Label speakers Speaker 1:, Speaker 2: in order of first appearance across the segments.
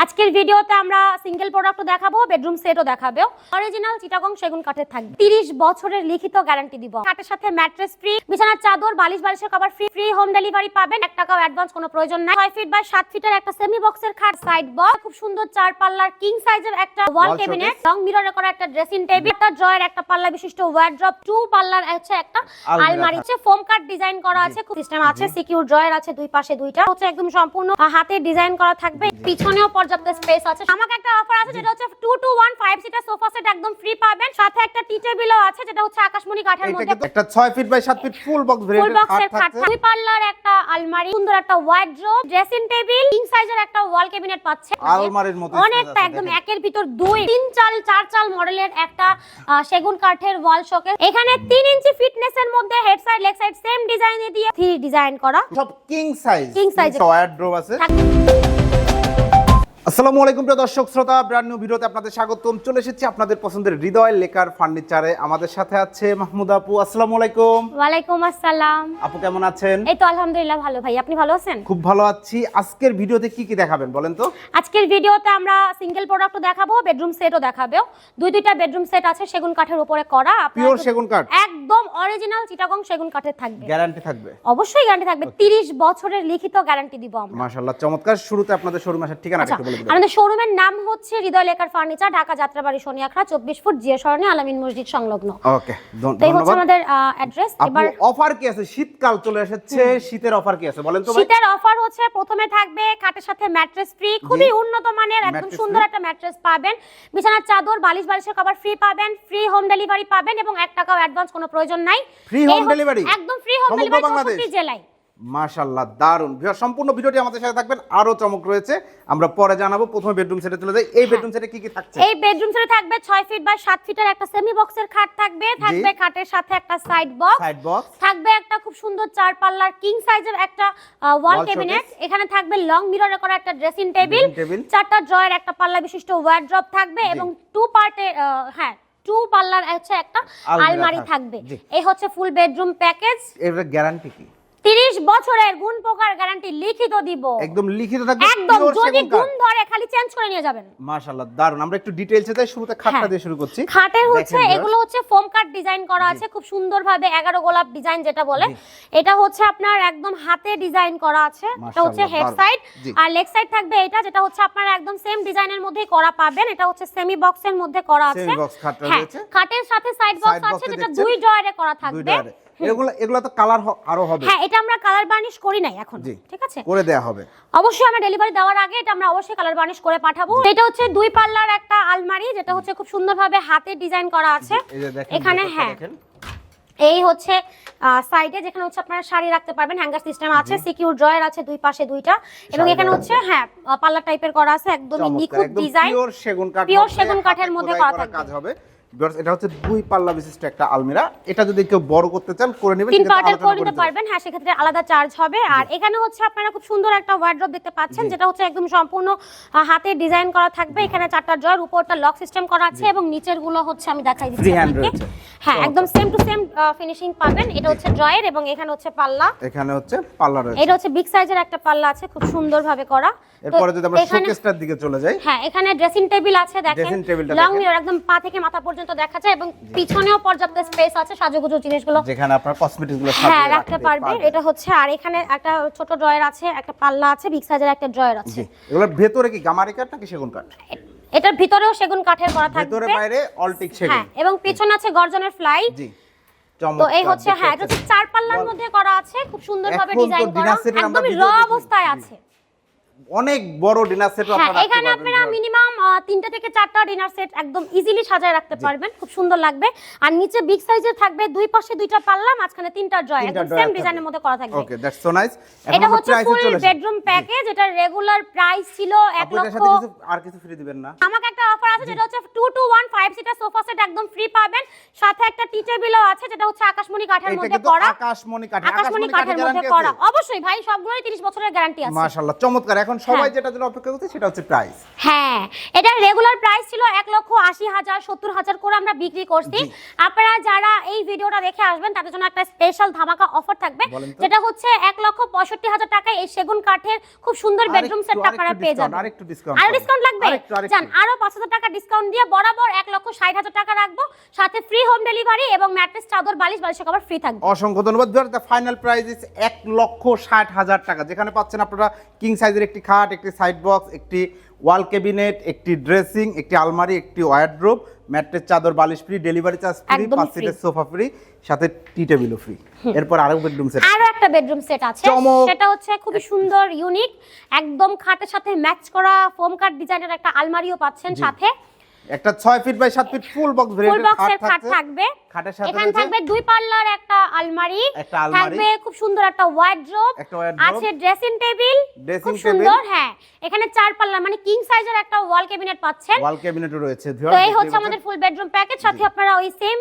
Speaker 1: আজকের ভিডিওতে আমরা সিঙ্গেল প্রোডাক্টও দেখাবো বেডরুম সেটও দেখাবো অরিজিনাল চিটাগং সেগুন কাঠের থাকবে। 30 বছরের লিখিত গ্যারান্টি দিব। কাঠের সাথে ম্যাট্রেস ফ্রি বিছানার চাদর বালিশ বালিশের cover free free home delivery পাবেন। এক টাকাও অ্যাডভান্স কোনো প্রয়োজন নাই। 6 ফিট বাই 7 ফিটের একটা সেমি বক্সের খাট সাইড বক্স খুব সুন্দর চার পাল্লার কিং সাইজের একটা ওয়াল ক্যাবিনেট। রং মিররে করা একটা ড্রেসিং টেবিল একটা ড্রয়ার একটা পাল্লা বিশিষ্ট ওয়ার্ড্রপ টু পাল্লার হচ্ছে একটা
Speaker 2: আলমারি।
Speaker 1: হচ্ছে ফোম কাট ডিজাইন করা আছে। খুব সিস্টেম আছে। সিকিউর ড্রয়ার আছে দুই পাশে দুইটা। হচ্ছে একদম সম্পূর্ণ হাতে ডিজাইন করা থাকবে। পিছনেও পর্যাপ্ত স্পেস আছে আমাকে একটা অফার আছে যেটা হচ্ছে 2 টু 1 5 সিটার সোফা সেট একদম ফ্রি পাবেন। সাথে একটা টি টেবিলও আছে যেটা হচ্ছে আকাশমণি কাঠের মধ্যে।
Speaker 2: একটা 6 feet by 7 feet full box
Speaker 1: বক্সের
Speaker 2: খাট থাকছে।
Speaker 1: দুই পাল্লার একটা আলমারি সুন্দর একটা ওয়ার্ড্রোব ড্রেসিং টেবিল কিং সাইজের একটা ওয়াল ক্যাবিনেট পাচ্ছে।
Speaker 2: আলমারির মতো
Speaker 1: অনেকটা একদম একের ভিতর দুই তিন চাল চার চাল মডেলের একটা সেগুন কাঠের ওয়াল শোকেস এখানে তিন ইঞ্চি ফিটনেসের মধ্যে head side leg side same ডিজাইনে দিয়ে থ্রি ডিজাইন করা।
Speaker 2: সব কিং সাইজ
Speaker 1: কিং সাইজ এর।
Speaker 2: ওয়ার্ড্রোব আছে। আসসালামু আলাইকুম প্রিয় দর্শক শ্রোতা ব্র্যান্ড নিউ ভিডিওতে আপনাদের স্বাগতম। চলে এসেছি আপনাদের পছন্দের হৃদয় লেকার ফার্নিচারে আমাদের সাথে আছে মাহমুদ আপু আসসালামু আলাইকুম।
Speaker 1: ওয়ালাইকুম আসসালাম।
Speaker 2: আপু কেমন আছেন?
Speaker 1: এই তো আলহামদুলিল্লাহ ভালো ভাই। আপনি ভালো আছেন?
Speaker 2: খুব ভালো আছি। আজকের ভিডিওতে কি কি দেখাবেন বলেন তো?
Speaker 1: আজকের ভিডিওতে আমরা সিঙ্গেল প্রোডাক্টও দেখাবো বেডরুম সেটও দেখাবো দুই দুইটা বেডরুম সেট আছে সেগুন কাঠের উপরে করা।
Speaker 2: পিওর সেগুন কাঠ?
Speaker 1: একদম অরিজিনাল চিটাগং সেগুন কাঠের থাকবে।
Speaker 2: গ্যারান্টি থাকবে?
Speaker 1: অবশ্যই গ্যারান্টি থাকবে। 30 বছরের লিখিত গ্যারান্টি দিব আমরা।
Speaker 2: মাশাআল্লাহ চমৎকার। শুরুতে আপনাদের শোরুম আসার ঠিকানা
Speaker 1: আচ্ছা
Speaker 2: একটু বলে
Speaker 1: আমাদের শোরুমের নাম হচ্ছে হৃদয় লেখার ফার্নিচার ঢাকা যাত্রাবাড়ি সোনিয়াখড়া চব্বিশ ফুট জিয়া সরণি আলামিন মসজিদ সংলগ্ন।
Speaker 2: ওকে
Speaker 1: এই হচ্ছে আমাদের অ্যাড্রেস এবার
Speaker 2: অফার কি আছে? শীতকাল চলে এসেছে শীতের অফার কি আছে বলেন তো
Speaker 1: শীতের অফার হচ্ছে প্রথমে থাকবে খাটের সাথে ম্যাট্রেস ফ্রি খুবই উন্নত মানের একদম সুন্দর একটা ম্যাট্রেস পাবেন। বিছানার চাদর বালিশ বালিশের কভার ফ্রি পাবেন ফ্রি হোম ডেলিভারি পাবেন এবং এক টাকাও অ্যাডভান্স কোনো প্রয়োজন নাই।
Speaker 2: Home
Speaker 1: হচ্ছে-
Speaker 2: delivery?
Speaker 1: একদম ফ্রি হোম ডেলিভারি? জেলায়।
Speaker 2: মাশাল্লাহ দারুণ ভিউয়ার সম্পূর্ণ ভিডিওটি আমাদের সাথে থাকবেন। আরও চমক রয়েছে। আমরা পরে জানাব প্রথমে বেডরুম সেটে চলে যাই। এই বেডরুম সেটে কি কি থাকছে?
Speaker 1: এই বেডরুম সেটে থাকবে 6 ফিট বাই 7 ফিটের একটা সেমি বক্সের খাট থাকবে। থাকবে খাটের সাথে একটা সাইড বক্স
Speaker 2: সাইড বক্স
Speaker 1: থাকবে একটা খুব সুন্দর চার পাল্লার কিং সাইজের একটা ওয়াল ক্যাবিনেট এখানে থাকবে লং মিররে করা একটা ড্রেসিং টেবিল চারটা ড্রয়ার একটা পাল্লা বিশিষ্ট ওয়ার্ড্রপ থাকবে এবং টু পার্টে হ্যাঁ টু পাল্লার হচ্ছে একটা
Speaker 2: আলমারি থাকবে।
Speaker 1: এই হচ্ছে ফুল বেডরুম প্যাকেজ
Speaker 2: এর গ্যারান্টি কি?
Speaker 1: 30 বছরের গুণ গ্যারান্টি লিখিত দিব।
Speaker 2: একদম লিখিত থাকবে
Speaker 1: একদম যদি গুণ ধরে খালি চেঞ্জ করে নিয়ে যাবেন।
Speaker 2: মাশাআল্লাহ দারুণ আমরা একটু ডিটেইলসে যাই শুরুতে খাটটা
Speaker 1: হ্যাঁ।
Speaker 2: দিয়ে শুরু করছি।
Speaker 1: খাটের হচ্ছে এগুলো হচ্ছে ফোম কাট ডিজাইন করা আছে খুব সুন্দরভাবে এগারো গোলাপ ডিজাইন যেটা বলে। এটা হচ্ছে আপনার একদম হাতে ডিজাইন করা আছে। এটা হচ্ছে হেড সাইড আর লেগ সাইড থাকবে এটা যেটা হচ্ছে আপনার একদম সেম ডিজাইনের মধ্যেই করা পাবেন। এটা হচ্ছে সেমি বক্সের মধ্যে করা আছে।
Speaker 2: box খাটটা
Speaker 1: হ্যাঁ
Speaker 2: রয়েছে।
Speaker 1: খাটের সাথে সাইড বক্স আছে যেটা? দুই ডয়ারে করা থাকবে।
Speaker 2: এগুলো এগুলো তো কালার আরও হবে।
Speaker 1: হ্যাঁ এটা আমরা কালার বার্নিশ করি নাই এখন ঠিক আছে?
Speaker 2: করে দেয়া হবে।
Speaker 1: অবশ্যই আমরা ডেলিভারি দেওয়ার আগে এটা আমরা অবশ্যই কালার বার্নিশ করে পাঠাবো। এটা হচ্ছে দুই পাল্লার একটা আলমারি যেটা হচ্ছে খুব সুন্দরভাবে হাতে ডিজাইন করা আছে। এখানে হ্যাঁ। এই হচ্ছে সাইডে যেখানে হচ্ছে আপনারা শাড়ি রাখতে পারবেন হ্যাঙ্গার সিস্টেম আছে সিকিউর ড্রয়ার আছে দুই পাশে দুইটা। এবং এখানে হচ্ছে হ্যাঁ পাল্লা টাইপের করা আছে একদমই নিখুঁত ডিজাইন
Speaker 2: হবে,
Speaker 1: সেগুন কাঠের মধ্যে করা থাকবে।
Speaker 2: কাজ হবে Viewers, এটা হচ্ছে দুই পাল্লা বিশিষ্ট একটা আলমিরা। এটা যদি কেউ বড় করতে চান করে নেবেন
Speaker 1: তিন পার্টের করে নিতে পারবেন। হ্যাঁ সেক্ষেত্রে আলাদা চার্জ হবে। আর এখানে হচ্ছে আপনারা খুব সুন্দর একটা ওয়ার্ড্রপ দেখতে পাচ্ছেন যেটা হচ্ছে একদম সম্পূর্ণ হাতে ডিজাইন করা থাকবে। এখানে চারটা ড্রয়ার উপরটা লক সিস্টেম করা আছে এবং নিচেরগুলো হচ্ছে আমি দেখাই দিচ্ছি
Speaker 2: রয়েছে।
Speaker 1: হ্যাঁ একদম সেম টু সেম ফিনিশিং পাবেন। এটা হচ্ছে ড্রয়ার এবং এখানে হচ্ছে পাল্লা।
Speaker 2: এখানে হচ্ছে পাল্লা রয়েছে।
Speaker 1: এটা হচ্ছে বিগ সাইজের একটা পাল্লা আছে খুব সুন্দরভাবে করা।
Speaker 2: এরপরে যদি আমরা শোকেসটার দিকে চলে যাই।
Speaker 1: হ্যাঁ এখানে ড্রেসিং টেবিল আছে দেখেন। লং মিরর একদম পা থেকে মাথা পর্যন্ত দেখা যায় এবং পিছনেও পর্যাপ্ত স্পেস আছে সাজুগুজু জিনিসগুলো।
Speaker 2: যেখানে আপনার কসমেটিক্সগুলো
Speaker 1: হ্যাঁ রাখতে পারবে। এটা হচ্ছে আর এখানে একটা ছোট ড্রয়ার আছে একটা পাল্লা আছে বিগ সাইজের একটা ড্রয়ার আছে।
Speaker 2: এগুলোর ভেতরে কি গামারি কাঠ নাকি সেগুন কাঠ
Speaker 1: এটার ভিতরেও সেগুন কাঠের করা থাকবে।
Speaker 2: ভিতরে বাইরে অলটিক সেগুন
Speaker 1: হ্যাঁ এবং পিছনে আছে গর্জনের ফ্লাই
Speaker 2: জি
Speaker 1: তো এই হচ্ছে হ্যাঁ এটা হচ্ছে চার পাল্লার মধ্যে করা আছে খুব সুন্দরভাবে ডিজাইন করা। একদমই র অবস্থায় আছে।
Speaker 2: অনেক বড় ডিনার সেট
Speaker 1: হ্যাঁ
Speaker 2: আপনারা রাখতে
Speaker 1: এখানে আপনারা মিনিমাম তিনটা থেকে চারটা ডিনার সেট একদম ইজিলি সাজায় রাখতে পারবেন খুব সুন্দর লাগবে। আর নিচে বিগ সাইজের থাকবে দুই পাশে দুইটা পাল্লা মাঝখানে তিনটা
Speaker 2: তিনটা
Speaker 1: একদম সেম ডিজাইনের মধ্যে করা থাকবে।
Speaker 2: ওকে দ্যাটস সো নাইস
Speaker 1: এটা হচ্ছে ফুল বেডরুম প্যাকেজ এটা রেগুলার প্রাইস ছিল এক
Speaker 2: আপু এটার
Speaker 1: লক্ষ।
Speaker 2: সাথে কিছু আর কিছু ফ্রি দিবেন না।
Speaker 1: আমাকে একটা অফার আছে যেটা হচ্ছে two two one five seater sofa set একদম ফ্রি পাবেন। সাথে একটা টি টেবিলও আছে যেটা হচ্ছে আকাশমণি কাঠের মধ্যে করা।
Speaker 2: আকাশমণি কাঠ
Speaker 1: আকাশমণি কাঠের মধ্যে করা। অবশ্যই ভাই সবগুলোই 30 বছরের গ্যারান্টি আছে।
Speaker 2: মাশাআল্লাহ চমৎকার। এখন সবাই যেটা জন্য অপেক্ষা করছে সেটা হচ্ছে প্রাইস
Speaker 1: হ্যাঁ এটা রেগুলার প্রাইস ছিল এক লক্ষ আশি হাজার সত্তর হাজার করে আমরা বিক্রি করছি। আপনারা যারা এই ভিডিওটা দেখে আসবেন তাদের জন্য একটা স্পেশাল ধামাকা অফার থাকবে। যেটা হচ্ছে এক লক্ষ পঁয়ষট্টি হাজার টাকায় এই সেগুন কাঠের খুব সুন্দর বেডরুম সেটটা আপনারা পেয়ে যাবেন।
Speaker 2: আরেকটু discount আরও।
Speaker 1: ডিসকাউন্ট লাগবে। জান আরও পাঁচ হাজার টাকা ডিসকাউন্ট দিয়ে বরাবর এক লক্ষ ষাট হাজার টাকা রাখব। সাথে ফ্রি হোম ডেলিভারি এবং ম্যাট্রেস চাদর বালিশ বালিশের কভার ফ্রি থাকবে।
Speaker 2: অসংখ্য ধন্যবাদ। দ্য ফাইনাল প্রাইস ইস এক লক্ষ ষাট হাজার টাকা যেখানে পাচ্ছেন আপনারা কিং সাইজের একটি খাট একটি সাইড বক্স একটি ওয়াল ক্যাবিনেট একটি ড্রেসিং একটি আলমারি একটি ওয়ারড্রোব ম্যাট্রেস চাদর বালিশ ফ্রি ডেলিভারি চার্জ ফ্রি পাঁচ সিটের সোফা ফ্রি সাথে টি টেবিলও ফ্রি এরপর আরও বেডরুম সেট
Speaker 1: আরও একটা বেডরুম সেট আছে। সেটা হচ্ছে খুবই সুন্দর ইউনিক একদম খাটের সাথে ম্যাচ করা ফোম কাট ডিজাইনের একটা আলমারিও পাচ্ছেন সাথে।
Speaker 2: একটা ছয় ফিট বাই সাত ফিট ফুল বক্স খাট
Speaker 1: খাট থাকবে।
Speaker 2: খাটের সাথে
Speaker 1: এখানে থাকবে দুই পাল্লার একটা আলমারি।
Speaker 2: একটা আলমারি।
Speaker 1: থাকবে খুব সুন্দর একটা ওয়ার্ড্রোব আছে ড্রেসিং টেবিল সুন্দর হ্যাঁ। এখানে চার পাল্লা মানে কিং সাইজের একটা ওয়াল ক্যাবিনেট পাচ্ছেন।
Speaker 2: ওয়াল ক্যাবিনেটও রয়েছে
Speaker 1: তো এই হচ্ছে আমাদের ফুল বেডরুম প্যাকেজ সাথে আপনারা ওই সেম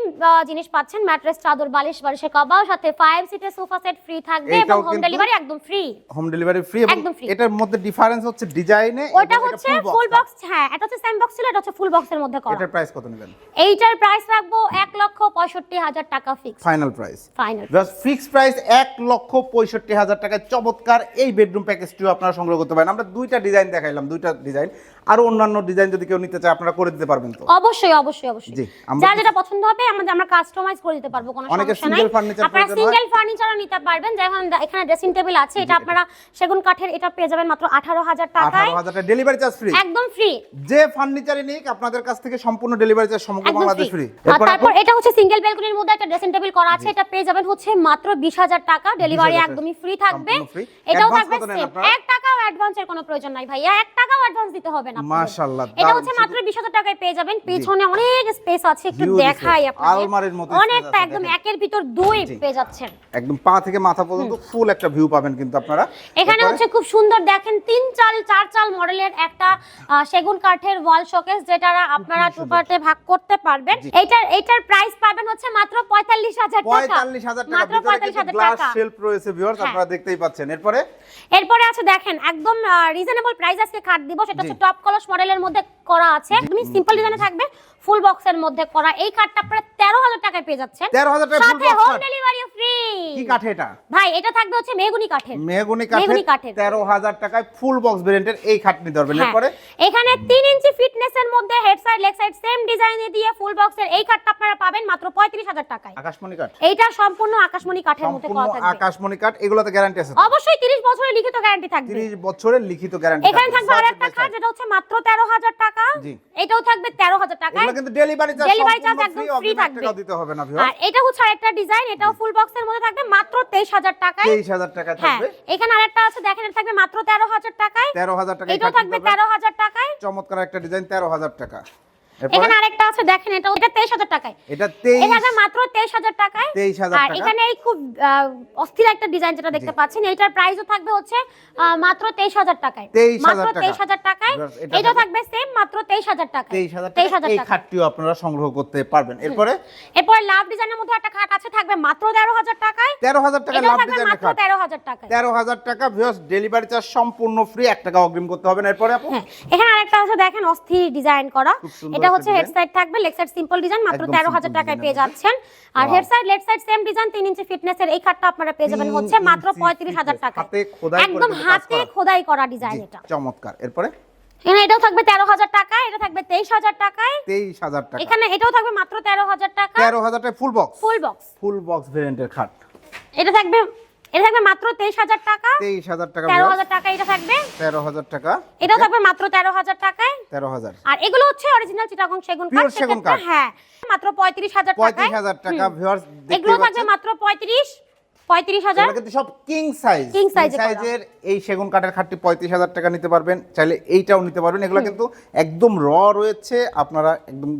Speaker 1: জিনিস পাচ্ছেন ম্যাট্রেস চাদর বালিশ বালিশের কভার। সাথে ফাইভ সিটের সোফা সেট ফ্রি থাকবে এবং হোম ডেলিভারি একদম ফ্রি
Speaker 2: হোম ডেলিভারি ফ্রি
Speaker 1: একদম free।
Speaker 2: এটার মধ্যে ডিফারেন্স হচ্ছে ডিজাইনে
Speaker 1: ওটা হচ্ছে ফুল বক্স হ্যাঁ এটা হচ্ছে সেম বক্স ছিল এটা হচ্ছে ফুল বক্সের মধ্যে করা।
Speaker 2: এটার প্রাইস কত নেবেন?
Speaker 1: এইটার প্রাইস রাখব এক লক্ষ পঁয়ষট্টি হাজার টাকা fix
Speaker 2: final price
Speaker 1: final
Speaker 2: fix price এক লক্ষ পঁয়ষট্টি হাজার টাকায় চমৎকার এই বেডরুম প্যাকেজটিও আপনারা সংগ্রহ করতে পারেন। আমরা দুইটা ডিজাইন দেখাইলাম দুইটা ডিজাইন আরও অন্যান্য ডিজাইন যদি কেউ নিতে চায় আপনারা করে দিতে পারবেন তো?
Speaker 1: অবশ্যই অবশ্যই অবশ্যই।
Speaker 2: জি,
Speaker 1: যার যেটা পছন্দ হবে আমাদের আমরা কাস্টমাইজ করে দিতে পারব কোনো সমস্যা নাই। আপনারা সিঙ্গেল ফার্নিচারও নিতে পারবেন। যেমন এখানে ড্রেসিং টেবিল আছে এটা আপনারা সেগুন কাঠের এটা পেয়ে যাবেন মাত্র আঠারো হাজার টাকায়।
Speaker 2: আঠারো হাজার টাকা। ডেলিভারি চার্জ ফ্রি
Speaker 1: একদম ফ্রি
Speaker 2: যে ফার্নিচারই নিক আপনাদের কাছ থেকে সম্পূর্ণ ডেলিভারি চার্জ সমগ্র বাংলাদেশ
Speaker 1: ফ্রি তারপর এটা হচ্ছে সিঙ্গেল ব্যালকনির মধ্যে একটা ড্রেসিং টেবিল করা আছে এটা পেয়ে যাবেন হচ্ছে মাত্র বিশ হাজার টাকা। ডেলিভারি একদমই ফ্রি থাকবে। এটাও থাকবে অ্যাডভান্সের কোনো প্রয়োজন নাই ভাইয়া। টাকাও অ্যাডভান্স দিতে হবে না
Speaker 2: মাশাআল্লাহ,
Speaker 1: এটা হচ্ছে মাত্র টাকায় পেয়ে যাবেন। পেছনে অনেক স্পেস আছে একটু দেখাই আপনাদের
Speaker 2: আলমারির মতো
Speaker 1: অনেকটা একদম একের ভিতর দুই পেয়ে যাচ্ছেন।
Speaker 2: একদম পা থেকে মাথা পর্যন্ত ফুল একটা ভিউ পাবেন কিন্তু আপনারা।
Speaker 1: এখানে হচ্ছে খুব সুন্দর দেখেন তিন চাল চার চাল মডেলের একটা সেগুন কাঠের ওয়াল শোকেস যেটা আপনারা
Speaker 2: সুন্দর।
Speaker 1: টুপাতে ভাগ করতে পারবেন।
Speaker 2: জি।
Speaker 1: এইটার এইটার প্রাইস পাবেন হচ্ছে মাত্র পঁয়তাল্লিশ হাজার টাকা।
Speaker 2: পঁয়তাল্লিশ হাজার টাকা।
Speaker 1: মাত্র
Speaker 2: ভিতরে
Speaker 1: পঁয়তাল্লিশ
Speaker 2: কিন্তু
Speaker 1: হাজার
Speaker 2: গ্লাস
Speaker 1: টাকা।
Speaker 2: শেলফ রয়েছে ভিউয়ার্স
Speaker 1: হ্যাঁ।
Speaker 2: আপনারা দেখতেই পাচ্ছেন। এরপরে
Speaker 1: এরপরে আছে দেখেন একদম রিজনেবল প্রাইস আজকে খাট দিব সেটা হচ্ছে টপ কলস মডেলের মধ্যে করা আছে। একদমই সিম্পল ডিজাইনে থাকবে। ফুল বক্সের মধ্যে করা। এই খাটটা আপনারা তেরো হাজার টাকায় পেয়ে যাচ্ছেন।
Speaker 2: তেরো হাজার টাকা ফুল
Speaker 1: সাথে হোম ডেলিভারি ফ্রি
Speaker 2: কি কাঠে এটা?
Speaker 1: ভাই এটা থাকবে হচ্ছে মেহগুনি কাঠের।
Speaker 2: মেহগুনি
Speaker 1: মেহগনি
Speaker 2: কাঠের।
Speaker 1: কাঠের।
Speaker 2: তেরো হাজার টাকায় ফুল বক্স ভেরিয়েন্টের এই খাট নিতে পারবেন
Speaker 1: হ্যাঁ।
Speaker 2: এরপরে?
Speaker 1: এখানে তিন ইঞ্চি ফিটনেসের মধ্যে head side leg side same ডিজাইনে দিয়ে ফুল বক্সের এই কাঠটা আপনারা পাবেন মাত্র পঁয়ত্রিশ হাজার টাকায়।
Speaker 2: আকাশমণি কাঠ?
Speaker 1: এইটা সম্পূর্ণ আকাশমণি কাঠের মধ্যে করা থাকবে।
Speaker 2: আকাশমণি কাঠ। এগুলোতে গ্যারান্টি আছে
Speaker 1: অবশ্যই তিরিশ বছরের লিখিত গ্যারান্টি থাকবে।
Speaker 2: তিরিশ বছরের লিখিত গ্যারান্টি
Speaker 1: এখানে থাকবে। আর একটা খাট যেটা হচ্ছে মাত্র তেরো হাজার টাকা।
Speaker 2: জি।
Speaker 1: এটাও থাকবে তেরো হাজার টাকায়।
Speaker 2: এগুলো কিন্তু ডেলিভারি চার্জ
Speaker 1: Delivery charge একদম
Speaker 2: ফ্রি
Speaker 1: free
Speaker 2: অগ্রিম এক
Speaker 1: থাকবে।
Speaker 2: টাকাও দিতে হবে না
Speaker 1: আর এটা হচ্ছে আরেকটা ডিজাইন এটাও ফুল বক্সের মধ্যে থাকবে মাত্র তেইশ হাজার টাকায়।
Speaker 2: তেইশ হাজার টাকা
Speaker 1: হ্যাঁ
Speaker 2: থাকবে।
Speaker 1: এখানে আরেকটা আছে দেখেন এটা থাকবে মাত্র তেরো হাজার টাকায়।
Speaker 2: তেরো হাজার টাকা
Speaker 1: এটাও থাকবে তেরো হাজার টাকায়।
Speaker 2: চমৎকার একটা ডিজাইন তেরো হাজার টাকা। এরপরে
Speaker 1: এখানে আরেকটা আছে দেখেন এটা এটা তেইশ হাজার টাকায়।
Speaker 2: এটা তেইশ
Speaker 1: এটা থাকবে মাত্র তেইশ হাজার টাকায়।
Speaker 2: 23,000
Speaker 1: আর
Speaker 2: টাকা।
Speaker 1: এখানে এই খুব অস্থির একটা ডিজাইন যেটা দেখতে পাচ্ছেন এটার প্রাইসও থাকবে হচ্ছে মাত্র তেইশ হাজার টাকায়।
Speaker 2: 23,000
Speaker 1: মাত্র
Speaker 2: টাকা।
Speaker 1: তেইশ হাজার টাকায়।
Speaker 2: এটা থাকবে-
Speaker 1: সেম মাত্র তেইশ হাজার টাকায়।
Speaker 2: তেইশ হাজার
Speaker 1: তেইশ
Speaker 2: টাকা এই খাটটিও আপনারা সংগ্রহ করতে পারবেন। এরপরে?
Speaker 1: এরপর লাভ ডিজাইনের মধ্যে একটা খাট আছে থাকবে মাত্র তেরো হাজার টাকায়।
Speaker 2: তেরো হাজার টাকা লাভ
Speaker 1: থাকবে
Speaker 2: ডিজাইনের
Speaker 1: মাত্র
Speaker 2: খাট।
Speaker 1: তেরো হাজার টাকায়।
Speaker 2: তেরো হাজার টাকা ভিউয়ার্স ডেলিভারি চার্জ সম্পূর্ণ ফ্রি এক টাকা অগ্রিম করতে হবে না। এরপরে আপু?
Speaker 1: হ্যাঁ এখানে আরেকটা আছে দেখেন অস্থির ডিজাইন করা। এটা হচ্ছে হেড সাইড থাকবে লেগ সাইড সিম্পল ডিজাইন মাত্র
Speaker 2: একদম
Speaker 1: তেরো
Speaker 2: simple
Speaker 1: হাজার টাকায় পেয়ে যাচ্ছেন। আর head side leg side same design তিন ইঞ্চি ফিটনেসের এই খাটটা আপনারা পেয়ে যাবেন হচ্ছে মাত্র
Speaker 2: ইঞ্চি
Speaker 1: পঁয়ত্রিশ হাজার
Speaker 2: fitness,
Speaker 1: টাকা
Speaker 2: হাতে খোদাই করে
Speaker 1: একদম হাতে। খোদাই করা ডিজাইন এটা।
Speaker 2: চমৎকার। এরপরে?
Speaker 1: এখানে এটাও থাকবে তেরো হাজার টাকায় এটা থাকবে তেইশ হাজার টাকায়।
Speaker 2: তেইশ হাজার টাকা।
Speaker 1: এখানে এটাও থাকবে মাত্র তেরো হাজার টাকা।
Speaker 2: তেরো হাজার টাকা full box
Speaker 1: full box
Speaker 2: full box ভেরিয়েন্টের খাট।
Speaker 1: এটা থাকবে এটা থাকবে মাত্র তেইশ হাজার টাকা।
Speaker 2: তেইশ হাজার টাকা
Speaker 1: তেরো
Speaker 2: viewers,
Speaker 1: হাজার টাকা এটা থাকবে।
Speaker 2: তেরো হাজার টাকা।
Speaker 1: এটাও থাকবে মাত্র তেরো হাজার টাকায়।
Speaker 2: তেরো হাজার।
Speaker 1: আর এগুলো হচ্ছে অরিজিনাল চিটাগং সেগুন কাঠ
Speaker 2: সেগুন কাঠ।
Speaker 1: হ্যাঁ মাত্র পঁয়ত্রিশ হাজার টাকায়।
Speaker 2: পঁয়ত্রিশ হাজার টাকা ভিউয়ার্স
Speaker 1: এগুলো থাকবে মাত্র পঁয়ত্রিশ পঁয়ত্রিশ হাজার।
Speaker 2: এগুলো কিন্তু সব কিং সাইজ
Speaker 1: করা।
Speaker 2: সাইজের এই সেগুন কাঠের খাটটি পঁয়ত্রিশ হাজার টাকা নিতে পারবেন। চাইলে এইটাও নিতে পারবেন। এগুলো কিন্তু একদম র রয়েছে। আপনারা একদম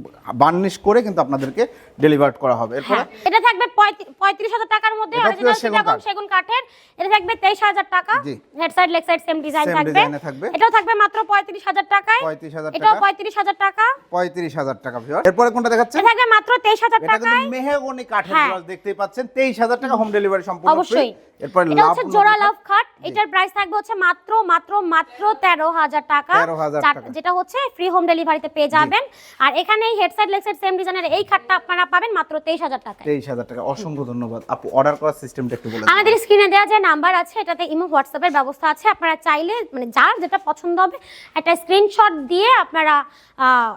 Speaker 2: বার্নিশ করে কিন্তু আপনাদেরকে ডেলিভার করা হবে। এরপরে
Speaker 1: হ্যাঁ এটা পঁয়ত্রিশ হাজার টাকার মধ্যে অরিজিনাল চিটাগং সেগুন কাঠের। এটা থাকবে তেইশ হাজার টাকা। Head side leg side same design থাকবে। এটাও থাকবে মাত্র পঁয়ত্রিশ হাজার টাকায়।
Speaker 2: 35,000
Speaker 1: এটাও
Speaker 2: টাকা।
Speaker 1: পঁয়ত্রিশ হাজার টাকা।
Speaker 2: পঁয়ত্রিশ হাজার টাকা এরপরে কোনটা দেখাচ্ছেন?
Speaker 1: এটা থাকবে মাত্র তেইশ হাজার
Speaker 2: কিন্তু মেহগনি কাঠের
Speaker 1: হ্যাঁ।
Speaker 2: দেখতেই পাচ্ছেন। তেইশ হাজার টাকা হোম। ডেলিভারি সম্পূর্ণ
Speaker 1: অবশ্যই।
Speaker 2: এরপর
Speaker 1: এটা হচ্ছে জোড়া লাভ খাট। এটার প্রাইস থাকবে হচ্ছে মাত্র মাত্র মাত্র তেরো হাজার টাকা।
Speaker 2: 13,000 টাকা।
Speaker 1: যেটা হচ্ছে ফ্রি হোম ডেলিভারিতে পেয়ে যাবেন। আর এখানে এই হেড সাইড সেম ডিজাইনের এই খাটটা আপনারা পাবেন মাত্র তেইশ হাজার টাকায়।
Speaker 2: তেইশ হাজার টাকা। অসংখ্য ধন্যবাদ। আপু অর্ডার করার সিস্টেমটা একটু বলে
Speaker 1: আমাদের স্ক্রিনে দেওয়া যে নাম্বার আছে এটাতে ইমো হোয়াটসঅ্যাপের ব্যবস্থা আছে। আপনারা চাইলে মানে যার যেটা পছন্দ হবে একটা স্ক্রিনশট দিয়ে আপনারা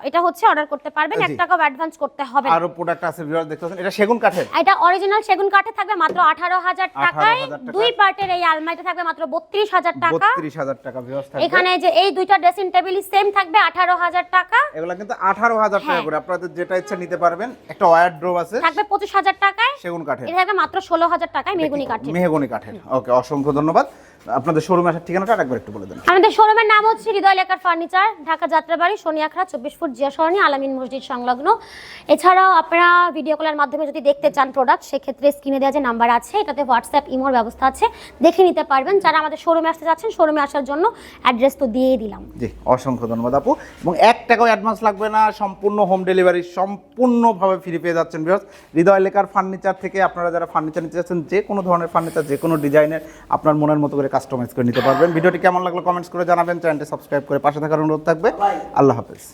Speaker 1: এটা হচ্ছে অর্ডার করতে পারবেন। এক টাকাও অ্যাডভান্স করতে হবে
Speaker 2: আরও প্রোডাক্ট আছে ভিউয়ার দেখতে পাচ্ছেন। এটা সেগুন কাঠের?
Speaker 1: এটা অরিজিনাল সেগুন কাঠে থাকবে মাত্র আঠারো হাজার টাকায়।
Speaker 2: 18,000 টাকা।
Speaker 1: দুই পার্টের এই আলমারিটা থাকবে মাত্র বত্রিশ হাজার টাকা।
Speaker 2: বত্রিশ হাজার টাকা ভিউয়ার থাকবে।
Speaker 1: এখানে যে এই দুইটা ড্রেসিং টেবিলই সেম থাকবে আঠারো হাজার টাকা।
Speaker 2: এগুলা কিন্তু আঠারো হাজার টাকা
Speaker 1: হ্যাঁ।
Speaker 2: করে। আপনাদের যেটা ইচ্ছা নিতে পারবেন একটা ওয়ার ড্রোভ আছে।
Speaker 1: থাকবে পঁচিশ হাজার টাকায়।
Speaker 2: সেগুন কাঠের।
Speaker 1: এটা থাকবে মাত্র ষোলো হাজার টাকায় মেহগনি কাঠের।
Speaker 2: মেহগনি কাঠের। ওকে অসংখ্য ধন্যবাদ। আপনাদের শোরুমে আসার ঠিকানাটা একবার একটু বলে দেন।
Speaker 1: আমাদের শোরুমের নাম হচ্ছে হৃদয় লেখার ফার্নিচার ঢাকা যাত্রাবাড়ি সোনিয়াখড়া চব্বিশ ফুট জিয়া সরণি আলামিন মসজিদ সংলগ্ন। এছাড়াও আপনারা ভিডিও কলের মাধ্যমে যদি দেখতে চান প্রোডাক্ট সেক্ষেত্রে স্ক্রিনে দেওয়া যে নাম্বার আছে এটাতে হোয়াটসঅ্যাপ ইমোর ব্যবস্থা আছে দেখে নিতে পারবেন। যারা আমাদের শোরুমে আসতে যাচ্ছেন শোরুমে আসার জন্য অ্যাড্রেস তো দিয়েই দিলাম।
Speaker 2: জি অসংখ্য ধন্যবাদ আপু। এবং এক টাকাও অ্যাডভান্স লাগবে না সম্পূর্ণ হোম ডেলিভারি সম্পূর্ণভাবে ফ্রি পেয়ে যাচ্ছেন বিকজ হৃদয় লেখার ফার্নিচার থেকে আপনারা যারা ফার্নিচার নিতে যাচ্ছেন যে কোনো ধরনের ফার্নিচার যে কোনো ডিজাইনের আপনার মনের মতো করে কাস্টমাইজ করে নিতে পারবেন। ভিডিওটি কেমন লাগল কমেন্টস করে জানাবেন। চ্যানেলটি সাবস্ক্রাইব করে পাশে থাকার অনুরোধ থাকবে। আল্লাহ হাফেজ।